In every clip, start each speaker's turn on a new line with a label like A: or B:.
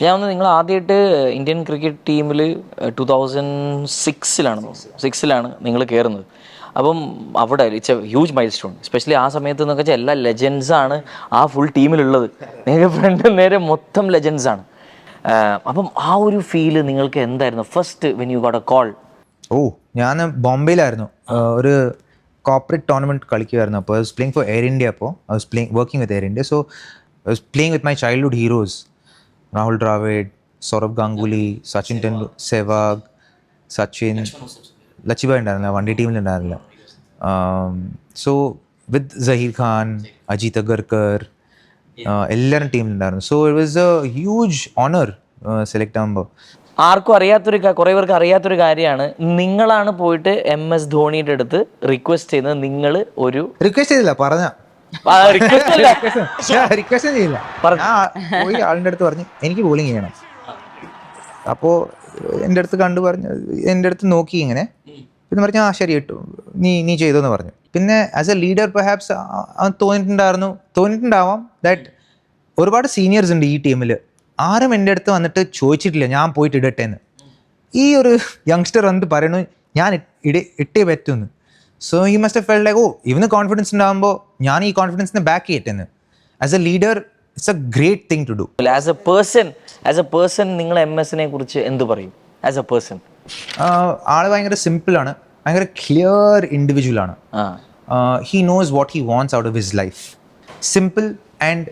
A: ഞാൻ ഒന്ന് നിങ്ങൾ ആദ്യമായിട്ട് ഇന്ത്യൻ ക്രിക്കറ്റ് ടീമിൽ ടു തൗസൻഡ് സിക്സിലാണ് സിക്സിലാണ് നിങ്ങൾ കയറുന്നത് അപ്പം അവിടെ it's a huge milestone especially ആ സമയത്ത് എന്നൊക്കെ വെച്ചാൽ എല്ലാ ലെജൻസാണ് ആ ഫുൾ ടീമിലുള്ളത് നേരെ ഫ്രണ്ട് നേരെ മൊത്തം ലെജൻസാണ് അപ്പം ആ ഒരു ഫീൽ നിങ്ങൾക്ക് എന്തായിരുന്നു? First when you got a call
B: ഓ ഞാൻ ബോംബെയിലായിരുന്നു. ഒരു കോപ്പറേറ്റ് ടൂർണമെന്റ് കളിക്കുമായിരുന്നു അപ്പോൾ പ്ലേയിങ് ഫോർ എയർ ഇന്ത്യ അപ്പോൾ I was playing working with Air India so I was playing with my childhood heroes Rahul Dravid Sourav Ganguly Sachin Tendu Sehwag Sachin ലച്ചിബായ് ഉണ്ടായിരുന്നില്ല വണ്ടി ടീമിലുണ്ടായിരുന്നില്ല so with Zaheer Khan Ajit Agarkar എല്ലാവരും ടീമിലുണ്ടായിരുന്നു so it was a huge honour select ആകുമ്പോൾ
A: ആർക്കും അറിയാത്തൊരു കുറേ പേർക്ക് അറിയാത്തൊരു കാര്യമാണ്. നിങ്ങളാണ് പോയിട്ട് എം എസ് ധോണിയുടെ അടുത്ത് റിക്വസ്റ്റ് ചെയ്യുന്നത്. നിങ്ങൾ ഒരു
B: റിക്വസ്റ്റ് ചെയ്തില്ല പറഞ്ഞ.
A: റിക്വസ്റ്റ്
B: ചെയ്യില്ല പോയി ആളിന്റെ അടുത്ത് പറഞ്ഞു എനിക്ക് ബോളിങ് ചെയ്യണം. അപ്പോ എന്റെ അടുത്ത് കണ്ടു പറഞ്ഞു എന്റെ അടുത്ത് നോക്കി ഇങ്ങനെ. പിന്നെ പറഞ്ഞു ആ ശരി ഇട്ടു. നീ നീ ചെയ്തോന്ന് പറഞ്ഞു. പിന്നെ ആസ് എ ലീഡർ പെർഹാപ്സ് അവൻ തോന്നിയിട്ടുണ്ടായിരുന്നു. തോന്നിയിട്ടുണ്ടാവാം ദാറ്റ് ഒരുപാട് സീനിയേഴ്സ് ഉണ്ട് ഈ ടീമിൽ ആരും എന്റെ അടുത്ത് വന്നിട്ട് ചോദിച്ചിട്ടില്ല ഞാൻ പോയിട്ട് ഇടട്ടെ എന്ന്. ഈ ഒരു യങ്സ്റ്റർ വന്നിട്ട് പറയണു ഞാൻ ഇടേ ഇട ഇട്ടേ പറ്റുമെന്ന് സോ ഈ മസ്റ്റ് ഫെൽ ലൈക്ക് ഓ ഇവന് കോൺഫിഡൻസ് ഉണ്ടാകുമ്പോൾ ഞാൻ ഈ കോൺഫിഡൻസിനെ back ചെയ്യട്ടെന്ന് as a leader it's a great thing to do
A: as a person as a person നിങ്ങൾ എം എസിനെ കുറിച്ച് എന്ത് പറയും ആസ് എ പേഴ്സൺ
B: ആള് ഭയങ്കര സിമ്പിളാണ് ഭയങ്കര ക്ലിയർ ഇൻഡിവിജ്വൽ ആണ്
A: ആ
B: he knows what he wants out of his life simple and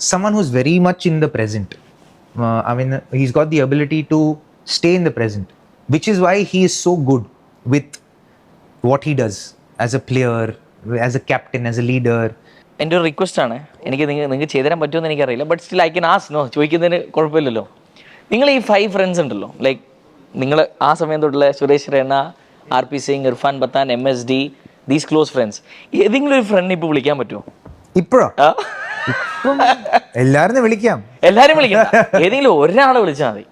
B: someone who's very much in the present. Uh, I mean, he's got the ability to stay in the present, which is why he is so good with what he does as a player as a captain as a leader
A: എന്റെ ഒരു request ആണ്. എനിക്ക് നിങ്ങൾ നിങ്ങൾക്ക് ചെയ്തു തരാൻ പറ്റുമെന്ന് എനിക്കറിയില്ല but still I can ask no ചോദിക്കുന്നതിന് കുഴപ്പമില്ലല്ലോ. നിങ്ങൾ ഈ ഫൈവ് ഫ്രണ്ട്സ് ഉണ്ടല്ലോ ലൈക്ക് നിങ്ങൾ ആ സമയം തൊട്ടുള്ള Suresh Raina R P Singh Irfan Pathan M S D these close friends ഏതെങ്കിലും ഒരു ഫ്രണ്ട് ഇപ്പോൾ വിളിക്കാൻ പറ്റുമോ
B: ഇപ്പോഴോ? എല്ലാരും വിളിക്കാം.
A: എല്ലാരും വിളിക്കാം ഏതെങ്കിലും ഒരാളെ വിളിച്ചാൽ മതി.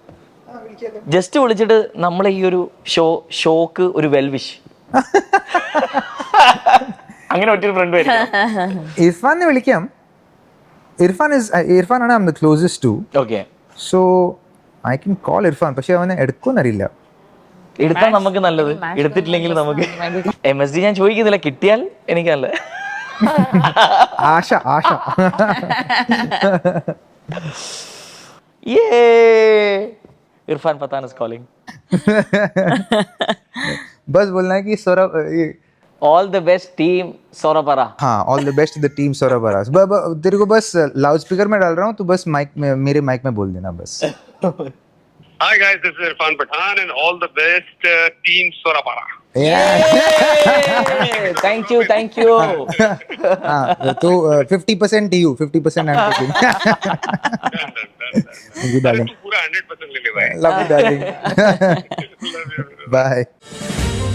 A: ജസ്റ്റ് വിളിച്ചിട്ട് നമ്മളെ ഈ ഒരു ഷോ ഷോക്ക് ഒരു വെൽവിഷ് അങ്ങനെ ഒറ്റ ഫ്രണ്ട്
B: ഇർഫാനെ വിളിക്കാം. ഇർഫാൻ ഇസ് ആണ് I am the closest to
A: okay
B: so I can call Irfan പക്ഷെ അവനെ എടുക്കുമെന്ന് അറിയില്ല
A: എടുത്താൽ നമുക്ക് നല്ലത്. എടുത്തിട്ടില്ലെങ്കിൽ നമുക്ക് എം എസ് ഡി ഞാൻ ചോദിക്കുന്നില്ല. കിട്ടിയാൽ എനിക്ക് നല്ല
B: ആശ. ആശ
A: ഇർഫാൻ പത്താൻ ഇസ് കോളിംഗ്
B: बस बोलना है कि Sourav all
A: the best team Sourav अरा
B: हाँ all the best the team Sourav अरा तेरे को बस लाउड स्पीकर में डाल रहा हूँ तो बस माइक में मेरे माइक में बोल देना बस।
C: Hi guys, this is Irfan Pathan and all the best uh, team
B: हाँ, तो fifty percent you fifty
C: percent पूरा हंड्रेड परसेंट ले
B: love you darling bye